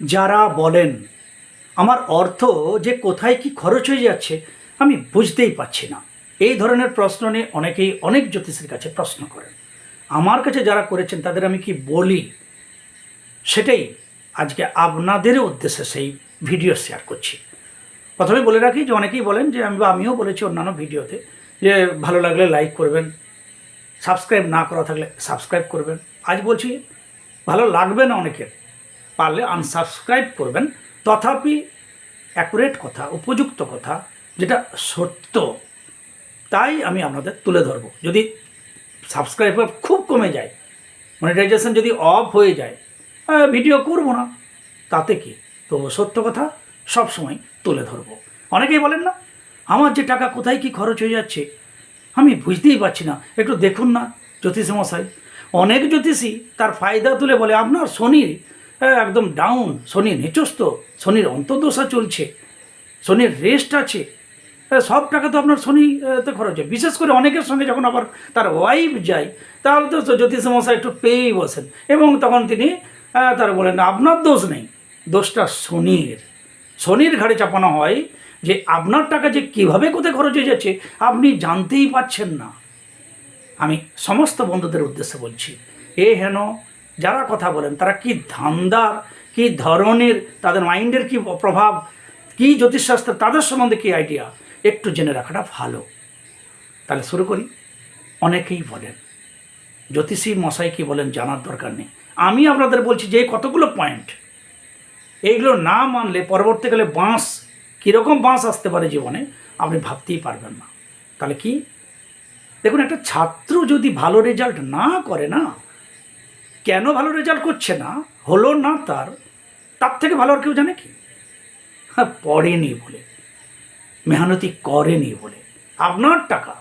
যারা বলেন, আমার অর্থ যে কোথায় কি খরচ হয়ে যাচ্ছে, আমি বুঝতেই পারছি না। এই ধরনের প্রশ্ন নিয়ে অনেকেই অনেক জ্যোতিষীর কাছে প্রশ্ন করেন। আমার কাছে যারা করেছেন, তাদের আমি কি বলি? সেটাই আজকে আপনাদের উদ্দেশ্যে সেই ভিডিও শেয়ার করছি। প্রথমে বলে রাখি যে, অনেকেই বলেন যে, আমি বা আমিও বলেছি অন্যান্য ভিডিওতে যে, ভালো লাগলে লাইক করবেন সাবস্ক্রাইব না করা থাকলে সাবস্ক্রাইব করবেন। আজ বলছি, ভালো লাগবে না অনেকের পারলে আনসাবস্ক্রাইব করবেন। তথাপি অ্যাকুরেট কথা, উপযুক্ত কথা, যেটা সত্য, তাই আমি আপনাদের তুলে ধরবো। যদি সাবস্ক্রাইবার খুব কমে যায় মনিটাইজেশন যদি অফ হয়ে যায় ভিডিও করব না, তাতে কি? তবু সত্য কথা সবসময় তুলে ধরবো। অনেকেই বলেন না, আমার যে টাকা কোথায় কি খরচ হয়ে যাচ্ছে, আমি বুঝতেই পারছি না। একটু দেখুন না জ্যোতিষী মশাই। অনেক জ্যোতিষী তার ফায়দা তুলে বলে, আপনার শনির একদম ডাউন শনি নিচস্ত শনির অন্তর্দশা চলছে শনির রেস্ট আছে। হ্যাঁ, সব টাকা তো আপনার শনিতে খরচ হয়। বিশেষ করে অনেকের সঙ্গে যখন আবার তার ওয়াইফ যায় তাহলে তো জ্যোতিষ মশাই একটু পেয়েই বসেন। এবং তখন তিনি তার বলেন আপনার দোষ নেই দোষটা শনির। শনির ঘাড়ে চাপানো হয় যে আপনার টাকা যে কীভাবে কোথায় খরচ হয়ে যাচ্ছে আপনি জানতেই পাচ্ছেন না। আমি সমস্ত বন্ধুদের উদ্দেশ্যে বলছি এ হেন যারা কথা বলেন, তারা কি ধান্দার, কি ধরনের তাদের মাইন্ডের কি প্রভাব, কি জ্যোতিষশাস্ত্র, তাদের সম্বন্ধে কি আইডিয়া একটু জেনে রাখাটা ভালো। তাহলে শুরু করি। অনেকেই বলেন, জ্যোতিষী মশাই কি বলেন জানার দরকার নেই। আমি আপনাদের বলছি যে কতগুলো পয়েন্ট এইগুলো না মানলে পরবর্তীকালে বাঁশ, কীরকম বাঁশ আসতে পারে জীবনে, আপনি ভাবতেই পারবেন না। তাহলে কি? দেখুন, একটা ছাত্র যদি ভালো রেজাল্ট না করে না কেন ভালো রেজাল্ট করছে না? হলো না তার? তার থেকে ভালো আর কেউ জানে কি? হ্যাঁ পড়েনি বলে। মেহনতি করেনি বলে। আপনার টাকা?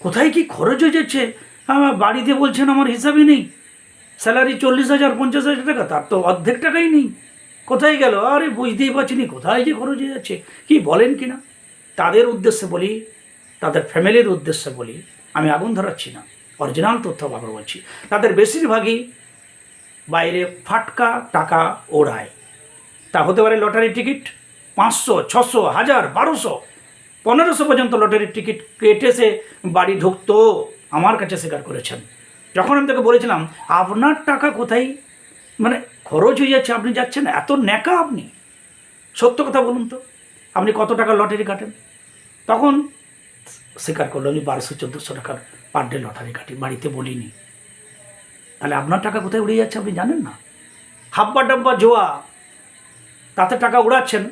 কোথায় কি খরচ হয়ে যাচ্ছে? আমার বাড়িতে বলছেন আমার হিসাবই নেই। স্যালারি চল্লিশ হাজার, পঞ্চাশ হাজার টাকা, তার তো অর্ধেক টাকাই নেই। কোথায় গেল? আরে বুঝতেই পারছি নি, কোথায় যে খরচ হয়ে যাচ্ছে? কি বলেন কি না? তাদের উদ্দেশ্যে বলি, তাদের ফ্যামিলির উদ্দেশ্যে বলি, আমি আগুন ধরাচ্ছি না। অরিজিনাল তথ্য আবার বলছি। তাদের বেশিরভাগই বাইরে ফাটকা টাকা ওড়ায়। তা হতে পারে লটারি টিকিট, পাঁচশো, ছশো, হাজার, বারোশো, পনেরোশো পর্যন্ত লটারির টিকিট কেটে সে বাড়ি ঢুকতো, আমার কাছে স্বীকার করেছেন। যখন আমি তাকে বলেছিলাম, আপনার টাকা কোথায়? মানে খরচ হয়ে যাচ্ছে, আপনি যাচ্ছেন, এত ন্যাকা আপনি। সত্য কথা বলুন তো, আপনি কত টাকা লটারি কাটেন? তখন স্বীকার করল, আমি বারোশো, চোদ্দোশো টাকার পার ডে লটারি কাটি, বাড়িতে বলিনি। তাহলে আপনার টাকা কোথায় উড়ে যাচ্ছে আপনি জানেন না? হাব্বা ডাব্বা জোয়া তাতে টাকা উড়াচ্ছেন,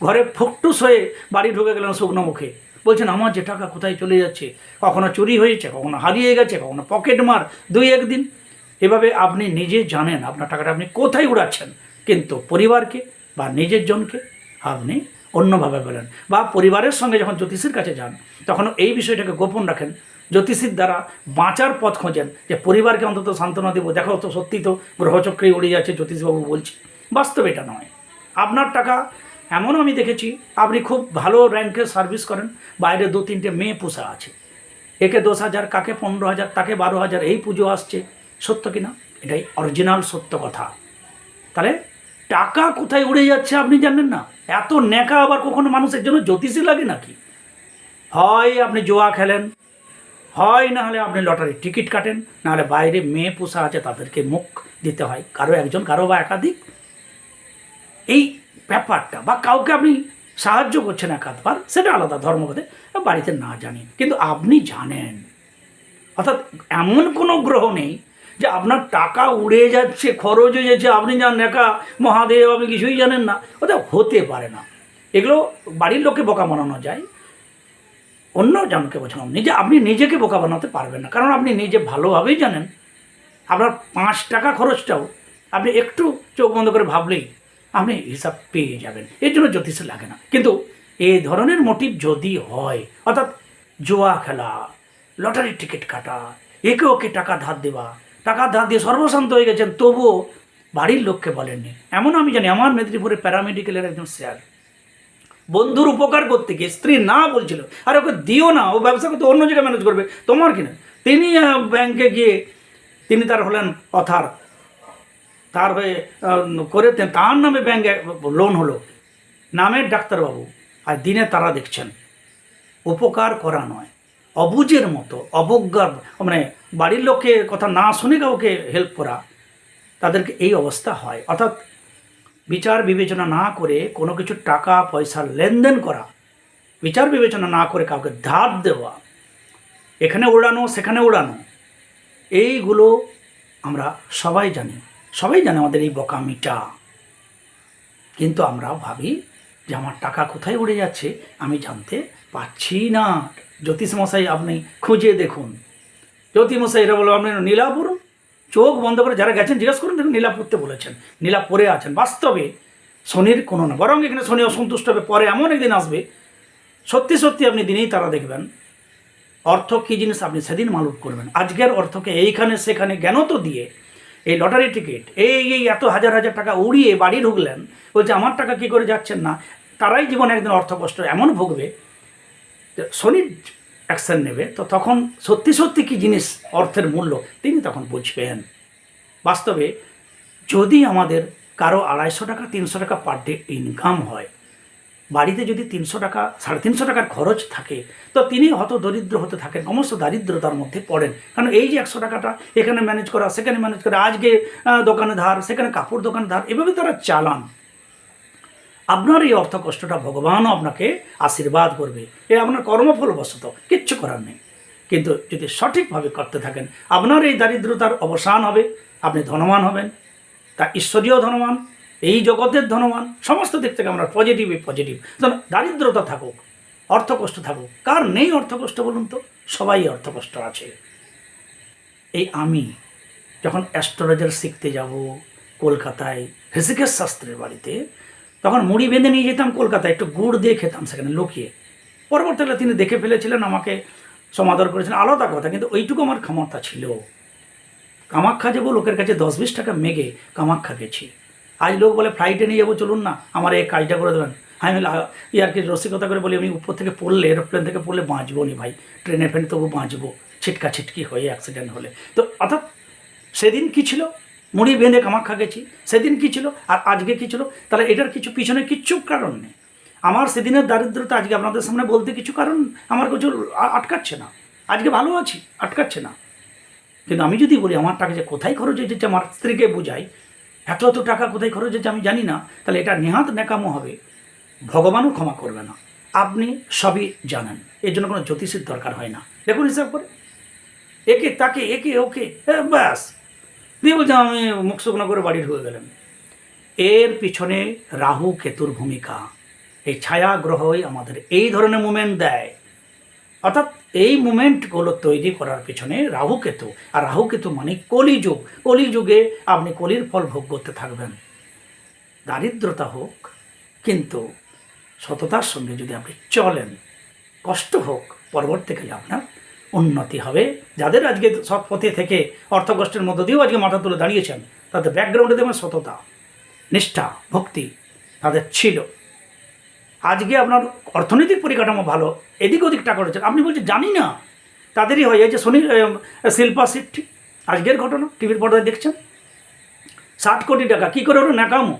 ঘরে ফুকটুস হয়ে বাড়ি ঢুকে গেলেন শুকনো মুখে। বলছেন, আমার যে টাকা কোথায় চলে যাচ্ছে? কখনো চুরি হয়েছে, কখনো হারিয়ে গেছে, কখনো পকেট মার, দুই একদিন। এভাবে আপনি নিজে জানেন আপনার টাকাটা আপনি কোথায় উড়াচ্ছেন। কিন্তু পরিবারকে বা নিজের জনকে আপনি অন্যভাবে বলেন বা পরিবারের সঙ্গে যখন জ্যোতিষীর কাছে যান তখন এই বিষয়টাকে গোপন রাখেন। জ্যোতিষীর দ্বারা বাঁচার পথ খোঁজেন যে পরিবারকে অন্তত সান্ত্বনা দেবো। দেখো তো সত্যি তো গ্রহচক্রেই উড়ে যাচ্ছে জ্যোতিষবাবু বলছে। বাস্তব এটা নয়। আপনার টাকা এমনও আমি দেখেছি, আপনি খুব ভালো র্যাঙ্কে সার্ভিস করেন, বাইরে দু তিনটে মেয়ে পোষা আছে। একে দশ হাজার, কাকে পনেরো হাজার, তাকে বারো হাজার, এই পুজো আসছে। সত্য কিনা এটাই অরিজিনাল সত্য কথা। তাহলে টাকা কোথায় উড়ে যাচ্ছে আপনি জানেন না? এত ন্যাকা আবার কখনো মানুষের জন্য জ্যোতিষী লাগে নাকি? হয় আপনি জোয়া খেলেন, হয় না হলে আপনি লটারির টিকিট কাটেন নাহলে বাইরে মেয়ে পোষা আছে তাদেরকে মুখ দিতে হয়, কারও একজন, কারও বা একাধিক। এই ব্যাপারটা, বা কাউকে আপনি সাহায্য করছেন একাধবার, সেটা আলাদা ধর্মভেদে বাড়িতে না জানেন কিন্তু আপনি জানেন, অর্থাৎ এমন কোনো গ্রহ নেই যে আপনার টাকা উড়ে যাচ্ছে, খরচ হয়ে যাচ্ছে, আপনি জানেন একা, মহাদেব আপনি কিছুই জানেন না। ওটা হতে পারে না। এগুলো বাড়ির লোককে বোকা বানানো যায়। অন্য জনকে বোঝানো নিজে, আপনি নিজেকে বোকা বানাতে পারবেন না। কারণ আপনি নিজে ভালোভাবেই জানেন। আপনার পাঁচ টাকা খরচটাও আপনি একটু চোখ বন্ধ করে ভাবলেই আপনি হিসাব পেয়ে যাবেন। এর জন্য জ্যোতিষে লাগে না। কিন্তু এই ধরনের মোটিভ যদি হয়, অর্থাৎ জোয়া খেলা, লটারির টিকিট কাটা, একে ওকে টাকা ধার দেওয়া টাকা ধার দিয়ে সর্বশান্ত হয়ে গেছেন, তবুও বাড়ির লোককে বলেননি। এমন আমি জানি, আমার মেদিনীপুরে প্যারামেডিক্যালের একজন স্যার বন্ধুর উপকার করতে গিয়ে স্ত্রী না বলছিল, আর ওকে দিও না, ও ব্যবসা করতে অন্য জায়গায় ম্যানেজ করবে। তোমার কিনা তিনি ব্যাংকে গিয়ে তিনি তার হলেন অথার তার হয়ে করে তার নামে ব্যাঙ্কে লোন হলো। নামের ডাক্তারবাবু, আর দিনে তারা দেখছেন, উপকার করা নয়। অবুজের মতো, অবজ্ঞার মানে বাড়ির লোককে কথা না শুনে কাউকে হেল্প করা, তাদেরকে এই অবস্থা হয়। অর্থাৎ বিচার বিবেচনা না করে কোনো কিছু টাকা, পয়সা লেনদেন করা, বিচার বিবেচনা না করে কাউকে ধার দেওয়া, এখানে উড়ানো, সেখানে উড়ানো, এইগুলো আমরা সবাই জানি। সবাই জানে আমাদের এই বকামিটা। কিন্তু আমরা ভাবি যে আমার টাকা কোথায় উড়ে যাচ্ছে, আমি জানতে পাচ্ছি না। জ্যোতিষমশাই, আপনি খুঁজে দেখুন। জ্যোতিষ মশাই এরা বলো আপনি নীলাপুর? চোখ বন্ধ করে যারা গেছেন, জিজ্ঞেস করুন, দেখুন নীলাপুরতে বলেছেন, নীলাপুরে আছেন। বাস্তবে শনির কোনো না, বরং এখানে শনি অসন্তুষ্ট হবে, পরে এমন একদিন আসবে। সত্যি সত্যি আপনি দিনেই তারা দেখবেন। অর্থ কী জিনিস আপনি সেদিন মালুম করবেন। আজকের অর্থকে এইখানে সেখানে জ্ঞান তো দিয়ে এই লটারি টিকিট এই এই এত হাজার হাজার টাকা উড়িয়ে বাড়ি ঢুকলেন বলছে, আমার টাকা কী করে যাচ্ছেন না? তারাই জীবনে একদিন অর্থ কষ্ট এমন ভুগবে যে শনি অ্যাকশন নেবে। তো তখন সত্যি সত্যি কী জিনিস অর্থের মূল্য, তিনি তখন বুঝবেন। বাস্তবে যদি আমাদের কারও আড়াইশো টাকা, তিনশো টাকা পার ডে ইনকাম হয়, বাড়িতে যদি তিনশো টাকা, সাড়ে তিনশো টাকার খরচ থাকে, তো তিনি হত দরিদ্র হতে থাকেন সমস্ত দারিদ্রতার মধ্যে পড়েন। কারণ এই যে একশো টাকাটা এখানে ম্যানেজ করা, সেখানে ম্যানেজ করা, আজকে দোকানে ধার, সেখানে কাপড় দোকানে ধার, এভাবে তারা চালান। আপনার এই অর্থ কষ্টটা ভগবানও আপনাকে আশীর্বাদ করবে। এ আপনার কর্মফলবশত, কিচ্ছু করার নেই। কিন্তু যদি সঠিকভাবে করতে থাকেন, আপনার এই দারিদ্রতার অবসান হবে, আপনি ধনবান হবেন। তা ঈশ্বরীয় ধনবান, এই জগতের ধনবান, সমস্ত দিক থেকে আমরা পজিটিভই পজিটিভ দারিদ্রতা থাকুক, অর্থকষ্ট থাকুক, কার নেই অর্থকষ্ট বলুন তো? সবাই অর্থকষ্ট আছে। এই আমি যখন অ্যাস্ট্রোলজার শিখতে যাব কলকাতায়, ঋষিকেশ শাস্ত্রের বাড়িতে তখন মুড়ি বেঁধে নিয়ে যেতাম কলকাতায়, একটু গুড় দিয়ে খেতাম সেখানে, লুকিয়ে। পরবর্তীকালে তিনি দেখে ফেলেছিলেন, আমাকে সমাদর করেছিলেন আলাদা কথা, কিন্তু ওইটুকু আমার ক্ষমতা ছিল। কামাখ্যা যাব, লোকের কাছে দশ বিশ টাকা মেঘে কামাখ্যা গেছি। আজ লোক বলে ফ্লাইটে নিয়ে যাব, চলুন না, আমার এই কাজটা করে দেবেন। হ্যাঁ আমি ইয়ারকি রসিকতা করে বলি, আমি উপর থেকে পড়লে, এরোপ্লেন থেকে পড়লে বাঁচবো নি ভাই, ট্রেনে ফ্রেনে তবু বাঁচবো, ছিটকা ছিটকি হয়ে অ্যাক্সিডেন্ট হলে। তো অর্থাৎ সেদিন কি ছিল? মুড়ি বেঁধে কামাখ্যা গেছি সেদিন কি ছিল? আর আজকে কি ছিল? তাহলে এটার কিছু পিছনে কিচ্ছু কারণ নেই। আমার সেদিনের দারিদ্রতা আজকে আপনাদের সামনে বলতে কিছু কারণ আমার কিছু আটকাচ্ছে না। আজকে ভালো আছি, আটকাচ্ছে না। কিন্তু আমি যদি বলি, আমার টাকা যে কোথায় খরচ হয়েছে আমার স্ত্রীকে বোঝাই, এত এত টাকা কোথায় খরচ হয়েছে আমি জানি না, তাহলে এটা নেহাত নেকামো হবে। ভগবানও ক্ষমা করবে না। আপনি সবই জানেন। এর জন্য কোনো জ্যোতিষের দরকার হয় না। দেখুন হিসাব করে। একে তাকে, একে ওকে ব্যাস। দিয়ে বলছে, আমি মুখ শুকনো করে বাড়ি ঢুকে গেলেন এর পিছনে রাহু কেতুর ভূমিকা। এই ছায়া গ্রহই আমাদের এই ধরনের মুমেন্ট দেয়। অর্থাৎ এই মুমেন্টগুলো তৈরি করার পিছনে রাহু কেতু। আর রাহু কেতু মানে কলিযুগ। কলিযুগে আপনি কলির ফল ভোগ করতে থাকবেন। দারিদ্রতা হোক, কিন্তু সততার সঙ্গে যদি আপনি চলেন, কষ্ট হোক, পরবর্তীকালে আপনার উন্নতি হবে। যাদের আজকে সৎ পথে থেকে অর্থ কষ্টের মধ্য দিয়েও আজকে মাথা তুলে দাঁড়িয়েছেন, তাদের ব্যাকগ্রাউন্ডে দেবেন সততা, নিষ্ঠা, ভক্তি তাদের ছিল। আজকে আপনার অর্থনৈতিক পরিকাঠামো ভালো, এদিক ওদিক টাকা রয়েছে। আপনি বলছেন, জানি না। তাদেরই হয়, এই যে শনি শিল্পা সিদ্ধি আজকের ঘটনা টিভির পর্দায় দেখছেন? ষাট কোটি টাকা, কী করে ওরা ন্যাকামো?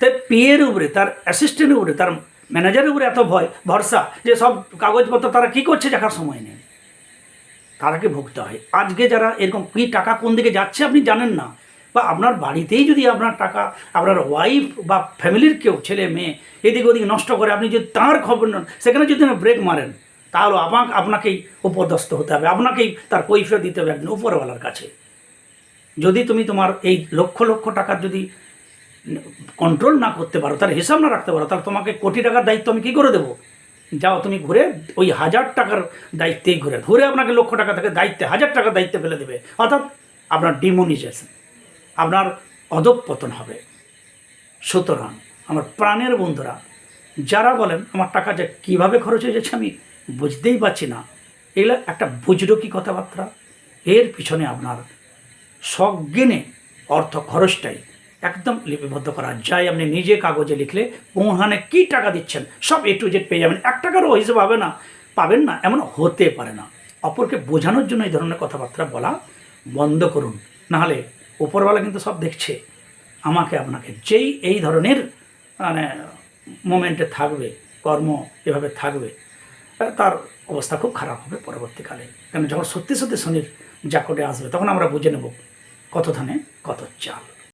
তাই পিয়ের উপরে, তার অ্যাসিস্ট্যান্টের উপরে, তার ম্যানেজারের উপরে এত ভয়, ভরসা যে সব কাগজপত্র তারা কী করছে দেখার সময় নেই। তারাকে ভুগতে হয়। আজকে যারা এরকম কী টাকা কোন দিকে যাচ্ছে আপনি জানেন না। বা আপনার বাড়িতেই যদি আপনার টাকা, আপনার ওয়াইফ বা ফ্যামিলির কেউ, ছেলে, মেয়ে, এদিক ওদিক নষ্ট করে আপনি যদি তাঁর খবর নেন, সেখানে যদি না ব্রেক মারেন, তাহলে আমাকে, আপনাকেই উপদস্ত হতে হবে। আপনাকেই তার কৈফিয়ত দিতে হবে একদিন উপরওয়ালার কাছে। যদি তুমি তোমার এই লক্ষ লক্ষ টাকার যদি কন্ট্রোল না করতে পারো, তার হিসাব না রাখতে পারো, তাহলে তোমাকে কোটি টাকার দায়িত্ব আমি কী করে দেবো? যাও তুমি ঘুরে ওই হাজার টাকার দায়িত্বেই ঘুরে ঘুরে আপনাকে লক্ষ টাকা থেকে দায়িত্বে, হাজার টাকার দায়িত্বে ফেলে দেবে। অর্থাৎ আপনার ডিমোনিজেশন আপনার অধঃপতন হবে। সুতরাং আমার প্রাণের বন্ধুরা, যারা বলেন, আমার টাকা যে কীভাবে খরচ হয়ে যাচ্ছে আমি বুঝতেই পারছি না। এগুলো একটা বুজরকি কথাবার্তা। এর পিছনে আপনার সজ্ঞানে অর্থ খরচটাই একদম লিপিবদ্ধ করা। যায় আপনি নিজে কাগজে লিখলে কোনখানে কি টাকা দিচ্ছেন, সব এ টু জেড পেয়ে যাবেন। এক টাকারও হিসেবে হবে না, পাবেন না, এমন হতে পারে না। অপরকে বোঝানোর জন্য এই ধরনের কথাবার্তা বলা বন্ধ করুন। নাহলে উপরওয়ালা কিন্তু সব দেখছে। আমাকে, আপনাকে যেই এই ধরনের মানে মোমেন্টে থাকবে, কর্ম এভাবে থাকবে তার অবস্থা খুব খারাপ হবে পরবর্তীকালে। কেন, যখন সত্যি সত্যি শনির জাকটে আসবে, তখন আমরা বুঝে নেব কত ধানে কত চাল